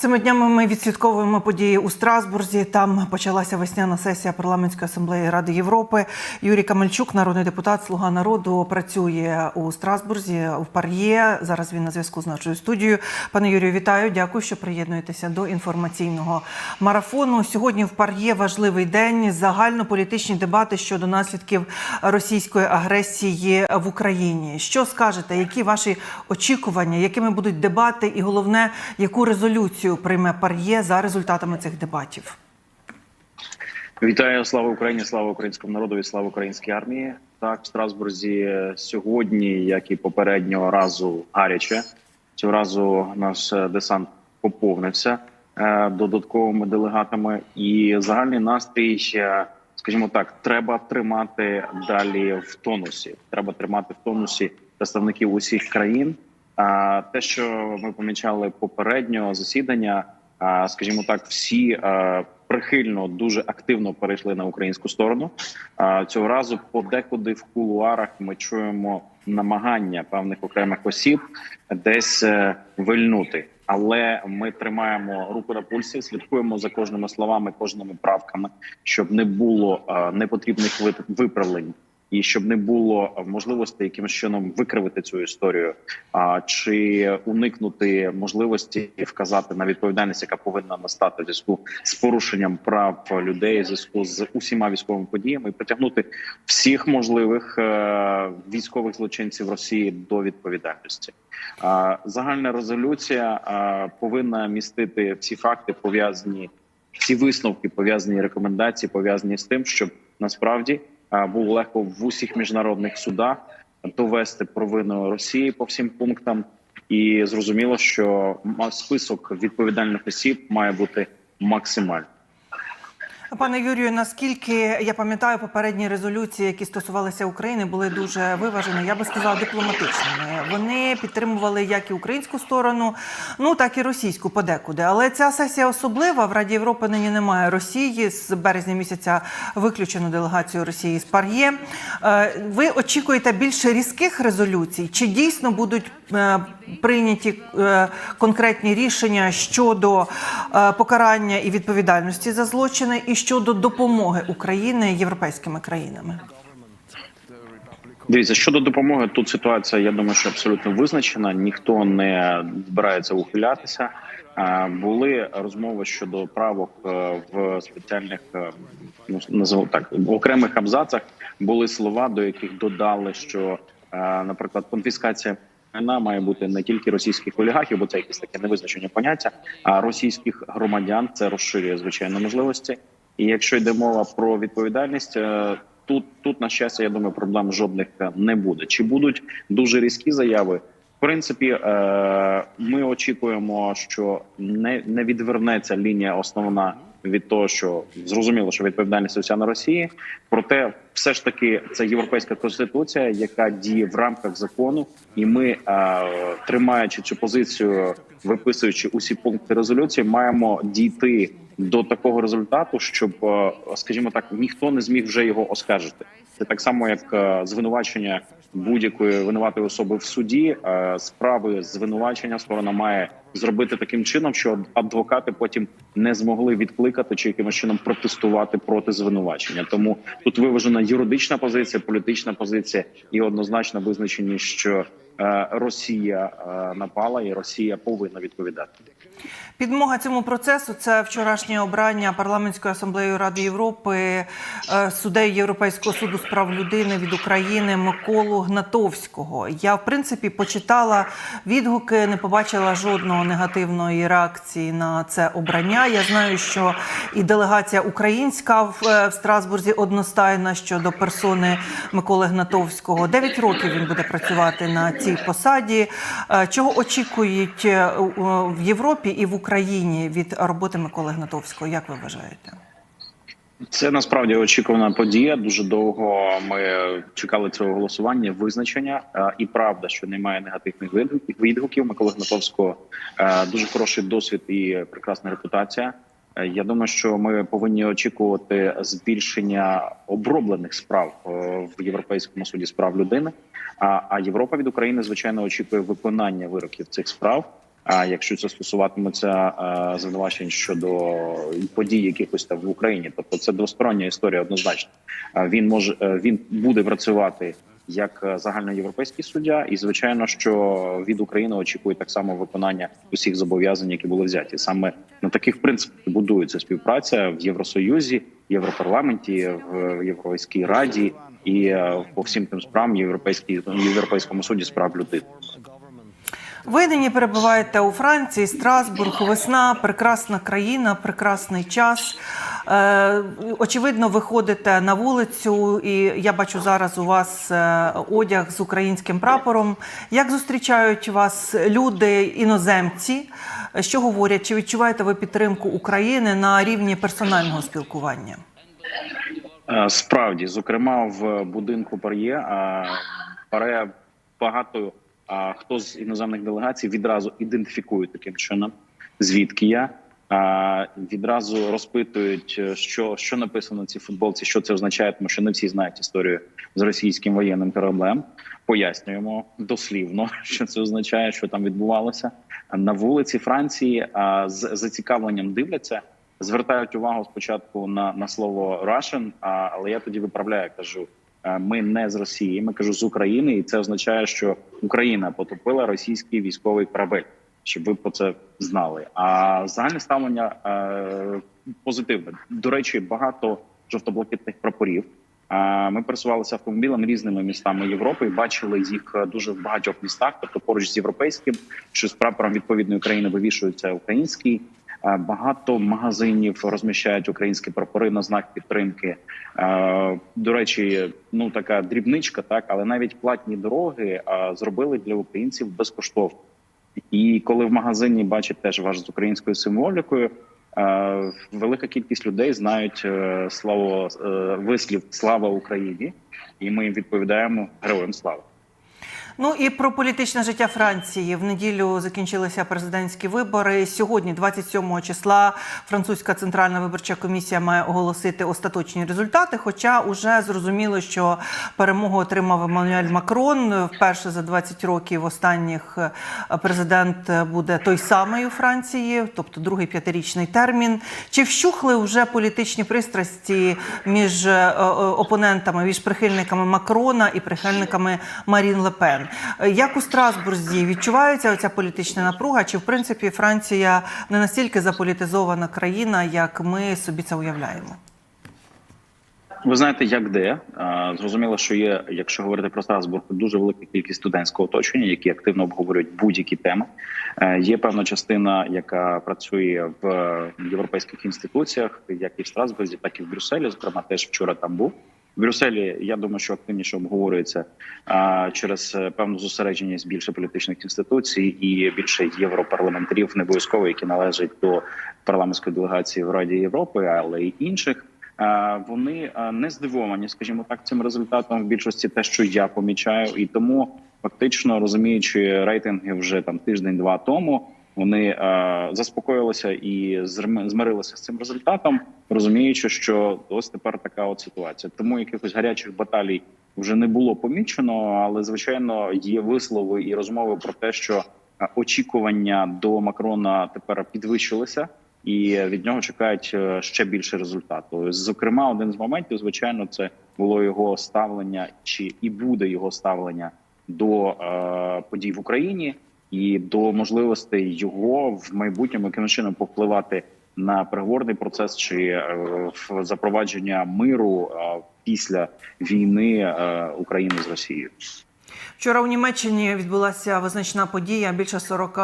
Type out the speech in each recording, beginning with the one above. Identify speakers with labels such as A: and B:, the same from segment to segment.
A: Цими днями ми відслідковуємо події у Страсбурзі. Там почалася весняна сесія парламентської асамблеї Ради Європи. Юрій Камельчук, народний депутат, слуга народу, працює у Страсбурзі в Пар'є. Зараз він на зв'язку з нашою студією. Пане Юрію, вітаю. Дякую, що приєднуєтеся до інформаційного марафону. Сьогодні в Пар'є важливий день. Загальнополітичні дебати щодо наслідків російської агресії в Україні. Що скажете? Які ваші очікування? Якими будуть дебати? І головне, яку резолюцію прийме Пар'є за результатами цих дебатів?
B: Вітаю, слава Україні, слава українському народу і слава українській армії. Так, в Страсбурзі сьогодні, як і попереднього разу, гаряче цього разу наш десант поповнився е, додатковими делегатами, і загальний настрій ще, скажімо так, треба тримати далі в тонусі. Треба тримати в тонусі представників усіх країн. Те, що ми помічали попереднього засідання, скажімо так, всі прихильно дуже активно перейшли на українську сторону. Цього разу подекуди в кулуарах ми чуємо намагання певних окремих осіб десь е, вильнути. Але ми тримаємо руку на пульсі, слідкуємо за кожними словами, кожними правками, щоб не було е, непотрібних виправлень і щоб не було е, можливості якимось чином викривити цю історію, а чи уникнути можливості вказати на відповідальність, яка повинна настати в зв'язку з порушенням прав людей, в зв'язку з усіма військовими подіями, і притягнути всіх можливих е, військових злочинців Росії до відповідальності. Загальна резолюція повинна містити всі факти пов'язані, всі висновки пов'язані рекомендації, пов'язані з тим, щоб насправді було легко в усіх міжнародних судах довести провину Росії по всім пунктам, і зрозуміло, що список відповідальних осіб має бути максимальний.
A: Пане Юрію, наскільки я пам'ятаю, попередні резолюції, які стосувалися України, були дуже виважені, я би сказала, дипломатичними. Вони підтримували як і українську сторону, ну так і російську подекуди. Але ця сесія особлива. В Раді Європи нині немає Росії. З березня місяця виключено делегацію Росії з Пар'є. Е, Ви очікуєте більше різких резолюцій? Чи дійсно будуть е, прийняті е, конкретні рішення щодо покарання і відповідальності за злочини, і щодо допомоги України європейськими країнами?
B: Дивіться, щодо допомоги, тут ситуація, я думаю, що абсолютно визначена. Ніхто не збирається ухилятися. Були розмови щодо правок е, в спеціальних е, ну називаємо так окремих абзацах. Були слова, до яких додали, що, е, наприклад, конфіскація майна має бути не тільки російських олігархів, бо це якесь таке невизначення поняття, а російських громадян це розширює звичайно можливості. І якщо йде мова про відповідальність, е, тут тут на щастя, я думаю, проблем жодних е, не буде. Чи будуть дуже різкі заяви? В принципі, е, ми очікуємо, що не, не відвернеться лінія основна від того, що зрозуміло, що відповідальність уся на Росії. Проте, все ж таки, це європейська конституція, яка діє в рамках закону, і ми, е, тримаючи цю позицію, виписуючи усі пункти резолюції, маємо дійти до такого результату, щоб, е, скажімо так, ніхто не зміг вже його оскаржити. Це так само, як е, звинувачення будь-якої винуватої особи в суді. Справи звинувачення сторона має зробити таким чином, що адвокати потім не змогли відкликати чи якимось чином протестувати проти звинувачення. Тому тут виважена юридична позиція, політична позиція і однозначно визначені, що Росія е, напала, і Росія повинна відповідати.
A: Підмога цьому процесу це вчорашнє обрання парламентською асамблеєю Ради Європи е, суддею Європейського суду з прав людини від України Миколу Гнатовського. Я в принципі почитала відгуки, не побачила жодного негативної реакції на це обрання. Я знаю, що і делегація українська е, в Страсбурзі одностайна щодо персони Миколи Гнатовського. Дев'ять років він буде працювати на цій посаді. Е, Чого очікують е, в Європі і в Україні від роботи Миколи Гнатовського? Як ви вважаєте?
B: Це насправді очікувана подія. Дуже довго ми чекали цього голосування, визначення. Е, І правда, що немає негативних відгуків. Миколи Гнатовського дуже хороший досвід і прекрасна репутація. Е, Я думаю, що ми повинні очікувати збільшення оброблених справ е, в Європейському суді з прав людини. А, Європа від України звичайно очікує виконання вироків цих справ. А якщо це стосуватиметься е, звинувачень щодо подій якихось там в Україні, тобто це двостороння історія однозначно. Він може він буде працювати як е, загальноєвропейський суддя, і звичайно, що від України очікує так само виконання усіх зобов'язань, які були взяті. Саме на таких принципах будується співпраця в Євросоюзі, Європарламенті, в Європейській раді і е, по всім тим справам європейській європейському суді справ прав людини.
A: Ви нині перебуваєте у Франції, Страсбург, весна, прекрасна країна, прекрасний час. Е, очевидно, ви ходите на вулицю, і я бачу зараз у вас е, одяг з українським прапором. Як зустрічають вас люди, іноземці? Що говорять? Чи відчуваєте ви підтримку України на рівні персонального спілкування?
B: Е, Справді, зокрема, в будинку Пар'є Паре багато е, хто з іноземних делегацій відразу ідентифікує таким чином, звідки я. Е, Відразу розпитують, е, що, що написано на цій футболці, що це означає, тому що не всі знають історію з російським воєнним кораблем. Пояснюємо дослівно, що це означає, що там відбувалося. На вулиці Франції е, з зацікавленням дивляться звертають увагу спочатку на, на слово Russian, а, але я тоді виправляю, кажу. Ми не з Росії, ми кажу з України, і це означає, що Україна потопила російський військовий корабель, щоб ви про це знали. А загальне ставлення е, позитивне. До речі, багато жовто-блакитних прапорів. Е, Ми пересувалися автомобілем різними містами Європи і бачили їх е, дуже в багатьох містах. Тобто, поруч з європейським, що з прапором відповідної країни вивішується український. Е, Багато магазинів розміщають українські прапори на знак підтримки. Е, До речі, ну така дрібничка, так але навіть платні дороги е, зробили для українців безкоштовно. І коли в магазині бачать теж ваш з українською символікою, велика кількість людей знають слово вислів Слава Україні, і ми їм відповідаємо Героям слава.
A: Ну і про політичне життя Франції в неділю закінчилися президентські вибори. Сьогодні, 27 числа, французька центральна виборча комісія має оголосити остаточні результати. Хоча уже зрозуміло, що перемогу отримав Еммануель Макрон. Вперше за 20 років останніх е, президент буде той самий у Франції, тобто другий п'ятирічний термін. Чи вщухли вже політичні пристрасті між е, е, опонентами, між прихильниками Макрона і прихильниками Марін Лепен? Як у Страсбурзі відчувається оця політична напруга? Чи в принципі Франція не настільки заполітизована країна, як ми собі це уявляємо?
B: Ви знаєте, як де зрозуміло, що є, якщо говорити про Страсбург, дуже велика кількість студентського оточення, які активно обговорюють будь-які теми. Е, Є певна частина, яка працює в європейських інституціях, як і в Страсбурзі, так і в Брюсселі. Зокрема, теж вчора там був. В Брюсселі я думаю, що активніше обговорюється а, через е, певну зосередженість більше політичних інституцій і більше європарламентарів, не обов'язково, які належать до парламентської делегації в Раді Європи, але й інших. Вони не здивовані, скажімо так, цим результатом в більшості те, що я помічаю, і тому фактично розуміючи рейтинги вже там тиждень-два тому. Вони е, заспокоїлися і змирилися з цим результатом, розуміючи, що ось тепер така от ситуація. Тому якихось гарячих баталій вже не було помічено, але звичайно є вислови і розмови про те, що е, очікування до Макрона тепер підвищилися, і від нього чекають е, ще більше результату. Зокрема, один з моментів, звичайно, це було його ставлення, чи і буде його ставлення до е, подій в Україні і до можливостей його в майбутньому яким чином повпливати на переговорний процес чи е, в запровадження миру після війни е, України з Росією.
A: Вчора у Німеччині відбулася визначна подія. Більше 40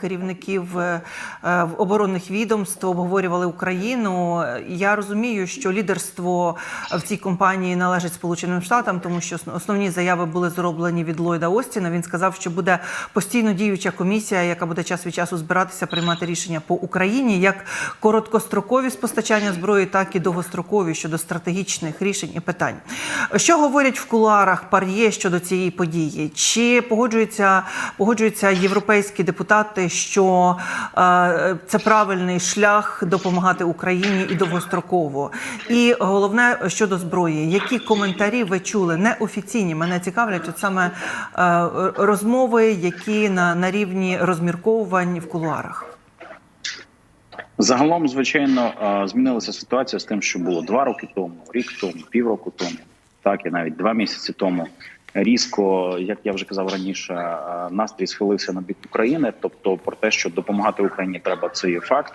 A: керівників е, е, оборонних відомств обговорювали Україну. Я розумію, що лідерство в цій компанії належить Сполученим Штатам, тому що основні заяви були зроблені від Ллойда Остіна. Він сказав, що буде постійно діюча комісія, яка буде час від часу збиратися приймати рішення по Україні, як короткострокові з постачання зброї, так і довгострокові щодо стратегічних рішень і питань. Що говорять в кулуарах пар'є щодо цієї події? Події? Чи погоджуються, погоджуються європейські депутати, що е, це правильний шлях допомагати Україні і довгостроково? І головне щодо зброї, які коментарі ви чули неофіційні? Мене цікавлять от саме е, розмови, які на, на рівні розмірковувань в кулуарах.
B: Загалом, звичайно, е, змінилася ситуація з тим, що було два роки тому, рік тому, півроку тому, так і навіть два місяці тому. Різко, як я вже казав раніше, настрій схилився на бік України. Тобто, про те, що допомагати Україні треба, це є факт.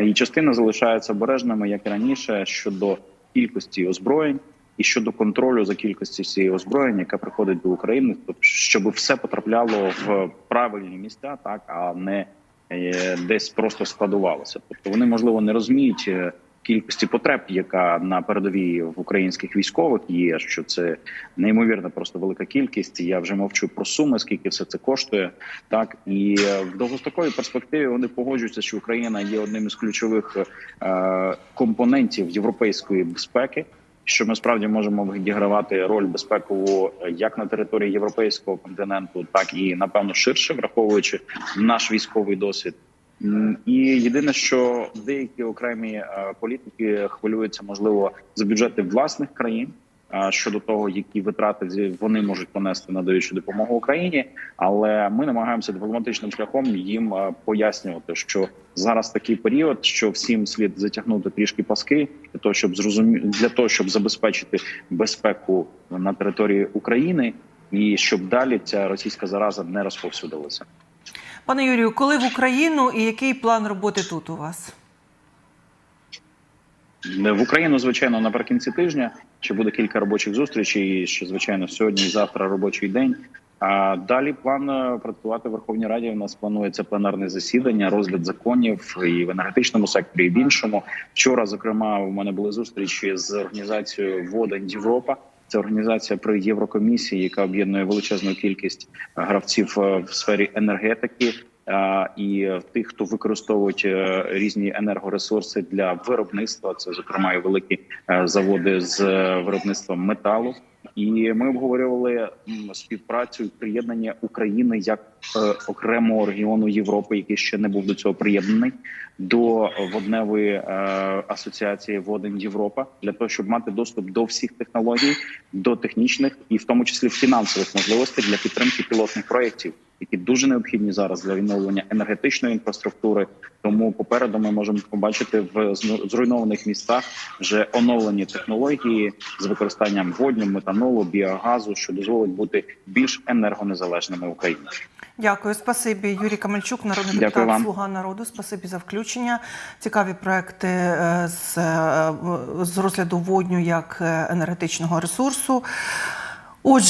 B: І частина залишається обережними, як і раніше, щодо кількості озброєнь і щодо контролю за кількістю цієї озброєння, яка приходить до України, тобто, щоб все потрапляло в правильні місця, так а не е, десь просто складувалося. Тобто вони можливо не розуміють е, кількості потреб, яка на передовій в українських військових є. Що це неймовірно просто велика кількість. Я вже мовчу про суми, скільки все це коштує. Так і е, в довгостроковій перспективі вони погоджуються, що Україна є одним із ключових е, компонентів європейської безпеки. Що ми справді можемо відігравати роль безпекову е, як на території європейського континенту, так і напевно ширше, враховуючи наш військовий досвід. І єдине, що деякі окремі е, політики хвилюються, можливо, за бюджети власних країн е, щодо того, які витрати вони можуть понести, надаючи допомогу Україні. Але ми намагаємося дипломатичним шляхом їм е, пояснювати, що зараз такий період, що всім слід затягнути трішки паски для того, щоб зрозумі... для того, щоб забезпечити безпеку на території України, і щоб далі ця російська зараза не розповсюдилася.
A: Пане Юрію, коли в Україну і який план роботи тут у вас?
B: В Україну, звичайно, наприкінці тижня ще буде кілька робочих зустрічей. Що звичайно сьогодні і завтра робочий день. А далі план е, працювати в Верховній Раді. У нас планується пленарне засідання, розгляд законів і в енергетичному секторі, і в іншому. Вчора, зокрема, у мене були зустрічі з організацією Водень Європа. Це організація при Єврокомісії, яка об'єднує величезну кількість гравців е, в сфері енергетики е, і тих, хто використовують е, різні енергоресурси для виробництва. Це зокрема і великі е, заводи з е, виробництва металу. І ми обговорювали співпрацю і приєднання України як е, окремого регіону Європи, який ще не був до цього приєднаний до водневої е, асоціації воден Європа для того, щоб мати доступ до всіх технологій, до технічних і в тому числі фінансових можливостей для підтримки пілотних проєктів, які дуже необхідні зараз для відновлення енергетичної інфраструктури. Тому попереду ми можемо побачити в зруйнованих містах вже оновлені технології з використанням водню, метанолу, біогазу, що дозволить бути більш енергонезалежними в Україні.
A: Дякую, спасибі. Юрій Камельчук, народний
B: Дякую
A: депутат
B: вам.
A: Слуга народу. Спасибі за включення. Цікаві проекти е, з, е, з розгляду водню як е, енергетичного ресурсу. Отже.